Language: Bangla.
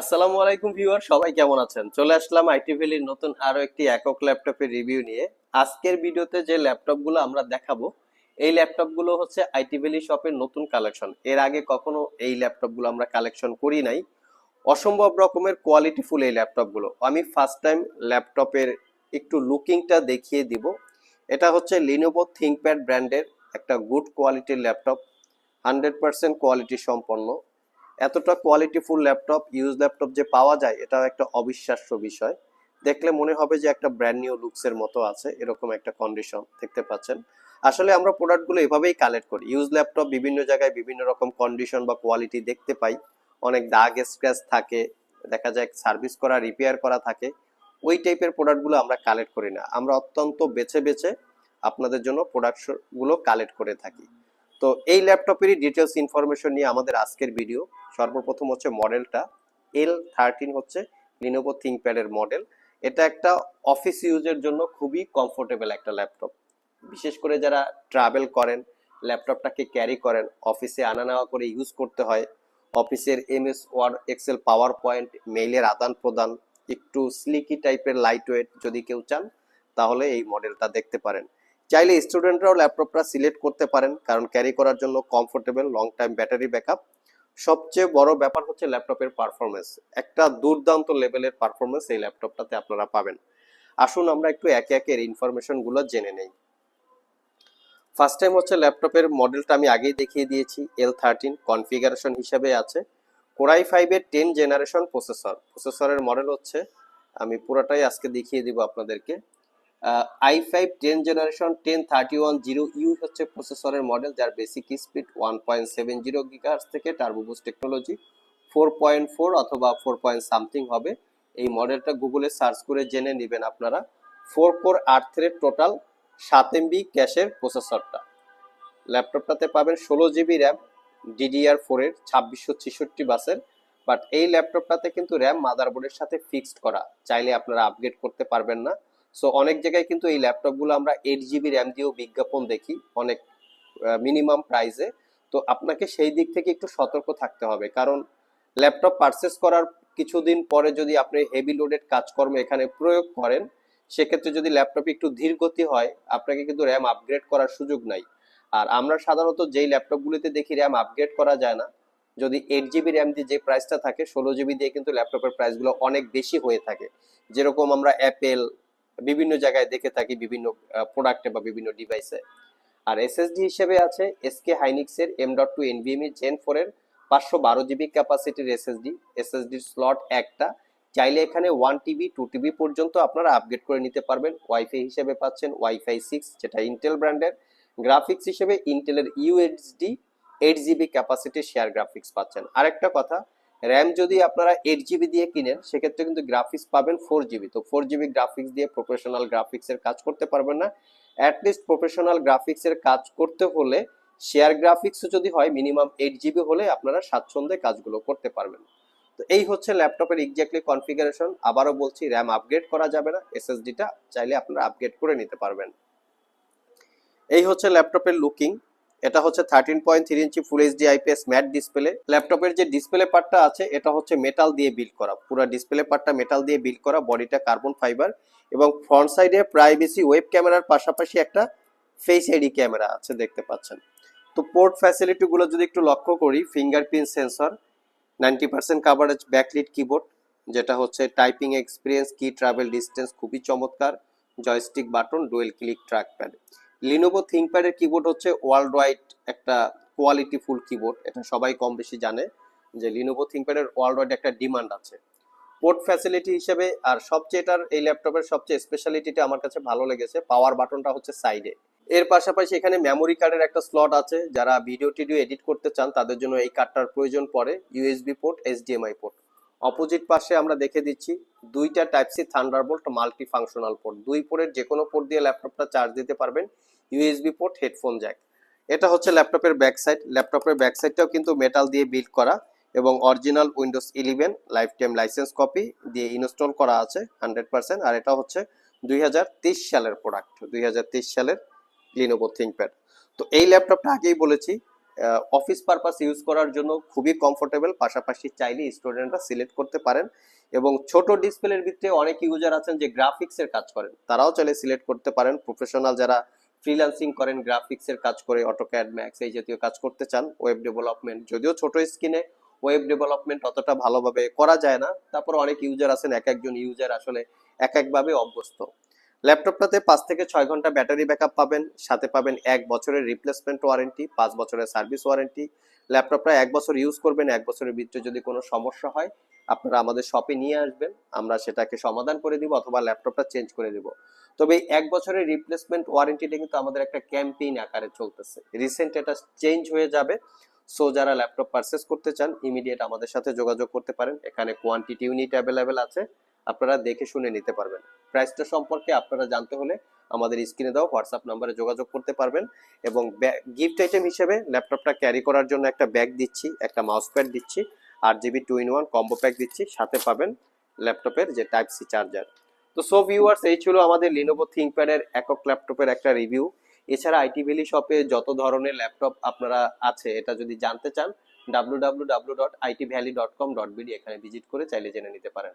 আসসালামু আলাইকুম ভিউয়ার, সবাই কেমন আছেন? চলে আসলাম আইটি ভ্যালির নতুন আরও একটি একক ল্যাপটপের রিভিউ নিয়ে। আজকের ভিডিওতে যে ল্যাপটপগুলো আমরা দেখাবো, এই ল্যাপটপগুলো হচ্ছে আইটি ভ্যালি শপের নতুন কালেকশন। এর আগে কখনো এই ল্যাপটপগুলো আমরা কালেকশন করি নাই। অসম্ভব রকমের কোয়ালিটিফুল এই ল্যাপটপগুলো। আমি ফার্স্ট টাইম ল্যাপটপের একটু লুকিংটা দেখিয়ে দিব। এটা হচ্ছে লিনোভো থিঙ্কপ্যাড ব্র্যান্ডের একটা গুড কোয়ালিটির ল্যাপটপ। হান্ড্রেড পার্সেন্ট কোয়ালিটি সম্পন্ন। এতটা কোয়ালিটিফুল ল্যাপটপ ইউজ ল্যাপটপ যে পাওয়া যায়, এটাও একটা অবিশ্বাস্য বিষয়। দেখলে মনে হবে যে একটা ব্র্যান্ড নিউ লুকসের মতো আছে, এরকম একটা কন্ডিশন দেখতে পাচ্ছেন। আসলে আমরা প্রোডাক্টগুলো এভাবেই কালেক্ট করি। ইউজ ল্যাপটপ বিভিন্ন জায়গায় বিভিন্ন রকম কন্ডিশন বা কোয়ালিটি দেখতে পাই। অনেক দাগ স্ক্র্যাচ থাকে, দেখা যায় সার্ভিস করা রিপেয়ার করা থাকে। ওই টাইপের প্রোডাক্টগুলো আমরা কালেক্ট করি না। আমরা অত্যন্ত বেছে বেছে আপনাদের জন্য প্রোডাক্টগুলো কালেক্ট করে থাকি। তো এই ল্যাপটপেরই ডিটেলস ইনফরমেশন নিয়ে আমাদের আজকের ভিডিও সর্বপ্রথম হচ্ছে মডেলটা এল থার্টিন হচ্ছে লিনোভো থিঙ্কপ্যাডের মডেল এটা একটা অফিস ইউজের জন্য খুবই কমফোর্টেবল একটা ল্যাপটপ বিশেষ করে যারা ট্রাভেল করেন ল্যাপটপটাকে ক্যারি করেন অফিসে আনা নেওয়া করে ইউজ করতে হয় অফিসের MS Word Excel PowerPoint মেইলের আদান প্রদান, একটু স্লিকি টাইপের লাইট ওয়েট যদি কেউ চান, তাহলে এই মডেলটা দেখতে পারেন। চাইলে স্টুডেন্টরাও ল্যাপটপটা সিলেক্ট করতে পারেন, কারণ ক্যারি করার জন্য comfortable long time battery backup সবচেয়ে বড় ব্যাপার হচ্ছে ল্যাপটপের পারফরমেন্স একটা দুর্দান্ত লেভেলের পারফরমেন্স এই ল্যাপটপটাতে আপনারা পাবেন। আসুন আমরা একটু একে একে এর ইনফরমেশনগুলো জেনে নেই। ফার্স্ট টাইম হচ্ছে ল্যাপটপের মডেলটা আমি আগেই দেখিয়ে দিয়েছি এল থার্টিন কনফিগারেশন হিসেবে আছে। কোরাই ফাইভের টেন জেনারেশন প্রসেসর প্রসেসরের মডেল হচ্ছে, আমি পুরোটাই আজকে দেখিয়ে দিব আপনাদেরকে। I five ten generation ten thirty one zero U হচ্ছে প্রসেসরের মডেল যার basic speed one point seven zero গিগার্স থেকে turbo boost technology four point four অথবা ফোর পয়েন্ট সামথিং হবে। এই মডেলটা গুগলে সার্চ করে জেনে নেবেন আপনারা। ফোর কোর আট থ্রেড টোটাল সাত এমবি ক্যাশের প্রসেসরটা ল্যাপটপটাতে পাবেন ষোলো জিবি র্যাম ডিডিআর ফোরের ছাব্বিশশো ছেষট্টি বাসের। বাট এই ল্যাপটপটাতে কিন্তু র্যাম মাদারবোর্ডের সাথে ফিক্সড করা। চাইলে আপনারা আপগ্রেড করতে পারবেন না। সো অনেক জায়গায় কিন্তু এই ল্যাপটপগুলো আমরা এইট জিবি র্যাম দিয়েও বিজ্ঞাপন দেখি, অনেক মিনিমাম প্রাইসে তো আপনাকে সেই দিক থেকে একটু সতর্ক থাকতে হবে, কারণ ল্যাপটপ পারচেস করার কিছুদিন পরে যদি আপনি হেভি লোডেড কাজকর্ম এখানে প্রয়োগ করেন, সেক্ষেত্রে যদি ল্যাপটপ একটু ধীর গতি হয়, আপনাকে কিন্তু র্যাম আপগ্রেড করার সুযোগ নাই। আর আমরা সাধারণত যেই ল্যাপটপগুলিতে দেখি র্যাম আপগ্রেড করা যায় না, যদি এইট জিবি র্যাম দিয়ে যে প্রাইসটা থাকে, ষোলো জিবি দিয়ে কিন্তু ল্যাপটপের প্রাইসগুলো অনেক বেশি হয়ে থাকে। যেরকম আমরা অ্যাপেল বিভিন্ন জায়গায় দেখে থাকি বিভিন্ন প্রোডাক্টে বা বিভিন্ন ডিভাইসে আর এসএসডি হিসেবে আছে SK হাইনিক্সের M dot two NVMe gen four এর পাঁচশো বারো জিবি ক্যাপাসিটির এসএসডি এসএসডির স্লট একটা। চাইলে এখানে ওয়ান টিবি টু টিবি পর্যন্ত আপনারা আপগ্রেড করে নিতে পারবেন। ওয়াইফাই হিসেবে পাচ্ছেন ওয়াইফাই সিক্স যেটা ইন্টেল ব্র্যান্ডের গ্রাফিক্স হিসেবে ইন্টেলের ইউএইচডি এইট জিবি ক্যাপাসিটির শেয়ার গ্রাফিক্স পাচ্ছেন। আরেকটা কথা র্যাম যদি আপনারা এইট জিবি দিয়ে কিনেন, সেক্ষেত্রে কিন্তু গ্রাফিক্স পাবেন ফোর জিবি তো ফোর জিবি গ্রাফিক্স দিয়ে প্রফেশনাল গ্রাফিক্স এর কাজ করতে পারবেন না। অ্যাটলিস্ট প্রফেশনাল গ্রাফিক্স এর কাজ করতে হলে শেয়ার গ্রাফিক্স যদি হয় মিনিমাম এইট জিবি হলে আপনারা স্বাচ্ছন্দ্যে কাজগুলো করতে পারবেন। তো এই হচ্ছে ল্যাপটপের এক্স্যাক্টলি কনফিগারেশন আবারও বলছি র্যাম আপগ্রেড করা যাবে না। এসএসডিটা চাইলে আপনারা আপগ্রেড করে নিতে পারবেন। এই হচ্ছে ল্যাপটপের লুকিং এটা হচ্ছে thirteen point three inch full HD IPS matte display ল্যাপটপের যে ডিসপ্লে পার্টটা আছে, এটা হচ্ছে মেটাল দিয়ে বিল্ড করা। পুরো ডিসপ্লে পার্টটা মেটাল দিয়ে বিল্ড করা বডিটা কার্বন ফাইবার এবং ফ্রন্ট সাইডে প্রাইভেসি ওয়েব ক্যামেরার পাশাপাশি একটা ফেস আইডি ক্যামেরা আছে, দেখতে পাচ্ছেন। তো পোর্ট ফ্যাসিলিটি গুলো যদি একটু লক্ষ্য করি fingerprint sensor ninety percent coverage backlit keyboard যেটা হচ্ছে typing experience key travel distance খুবই চমৎকার। Joystick button dual click trackpad Lenovo থিঙ্কপ্যাডের keyboard হচ্ছে ওয়ার্ল্ড ওয়াইড একটা কোয়ালিটি ফুল কিবোর্ড এটা সবাই কম বেশি জানে যে লিনোভো থিঙ্কপ্যাডের ওয়ার্ল্ড ওয়াইড একটা ডিমান্ড আছে। পোর্ট ফ্যাসিলিটি হিসেবে আর সবচেয়ে এটার এই ল্যাপটপের সবচেয়ে স্পেশালিটিটা আমার কাছে ভালো লেগেছে পাওয়ার বাটনটা হচ্ছে সাইডে এর পাশাপাশি এখানে মেমোরি কার্ডের একটা স্লট আছে, যারা ভিডিও টিডিও এডিট করতে চান, তাদের জন্য এই কার্ডটার প্রয়োজন পড়ে USB port HDMI port opposite পাশে আমরা দেখে দিচ্ছি দুইটা type C Thunderbolt multi functional port দুই পোর্টের যে কোনো পোর্ট দিয়ে ল্যাপটপটা চার্জ দিতে পারবেন ইউএসবি পোর্ট হেডফোন জ্যাক এটা হচ্ছে ল্যাপটপের ব্যাক সাইড ল্যাপটপের ব্যাক সাইডটাও কিন্তু মেটাল দিয়ে বিল্ড করা এবং original Windows eleven lifetime license copy দিয়ে ইনস্টল করা আছে হান্ড্রেড পার্সেন্ট আর এটা হচ্ছে দুই হাজার তেইশ সালের প্রোডাক্ট দুই হাজার তেইশ সালের লিনোভো থিঙ্কপ্যাড তো এই ল্যাপটপটা আগেই বলেছি অফিস পারপাস ইউজ করার জন্য খুবই কমফোর্টেবল পাশাপাশি চাইলে স্টুডেন্টরা সিলেক্ট করতে পারেন এবং ছোট ডিসপ্লের ভিতরে অনেক ইউজার আছেন যে গ্রাফিক্স এর কাজ করেন। তারাও চাইলে সিলেক্ট করতে পারেন। প্রফেশনাল যারা ফ্রিল্যান্সিং করেন গ্রাফিক্স এর কাজ করে অটোক্যাড ম্যাক্স এই জাতীয় কাজ করতে চান ওয়েব ডেভেলপমেন্ট যদিও ছোট স্ক্রিনে ওয়েব ডেভেলপমেন্ট অতটা ভালোভাবে করা যায় না। তারপর অনেক ইউজার আছেন, এক একজন ইউজার আসলে এক একভাবে অভ্যস্ত। ল্যাপটপটাতে পাঁচ থেকে ছয় ঘণ্টা ব্যাটারি ব্যাকআপ পাবেন, সাথে পাবেন এক বছরের রিপ্লেসমেন্ট ওয়ারেন্টি পাঁচ বছরের সার্ভিস ওয়ারেন্টি ল্যাপটপটা এক বছর ইউজ করবেন, এক বছরের ভিতরে যদি কোনো সমস্যা হয়, আপনারা আমাদের শপে নিয়ে আসবেন, আমরা সেটাকে সমাধান করে দিব অথবা ল্যাপটপটা চেঞ্জ করে দিব। তবে এক বছরের রিপ্লেসমেন্ট ওয়ারেন্টিটা কিন্তু আমাদের একটা ক্যাম্পেইন আকারে চলতেছে। রিসেন্ট এটা চেঞ্জ হয়ে যাবে সো যারা ল্যাপটপ পারচেস করতে চান ইমিডিয়েট আমাদের সাথে যোগাযোগ করতে পারেন। এখানে কোয়ান্টিটি ইউনিট অ্যাভেলেবেল আছে। আপনারা দেখে শুনে নিতে পারবেন। প্রাইসটা সম্পর্কে আপনারা জানতে হলে আমাদের স্ক্রিনে দেওয়া হোয়াটসঅ্যাপ নাম্বারে যোগাযোগ করতে পারবেন এবং গিফট আইটেম হিসেবে ল্যাপটপটা ক্যারি করার জন্য একটা ব্যাগ দিচ্ছি, একটা মাউস প্যাড দিচ্ছি আর GB two in one combo pack দিচ্ছি, সাথে পাবেন ল্যাপটপের যে টাইপ সি চার্জার তো সো ভিউয়ার্স এই ছিল আমাদের লিনোভো থিঙ্কপ্যাডের একক ল্যাপটপের একটা রিভিউ এছাড়া আইটি ভ্যালি শপে যত ধরনের ল্যাপটপ আপনারা আছে, এটা যদি জানতে চান W W W dot IT Valley dot com dot BD এখানে ভিজিট করে চাইলে জেনে নিতে পারেন।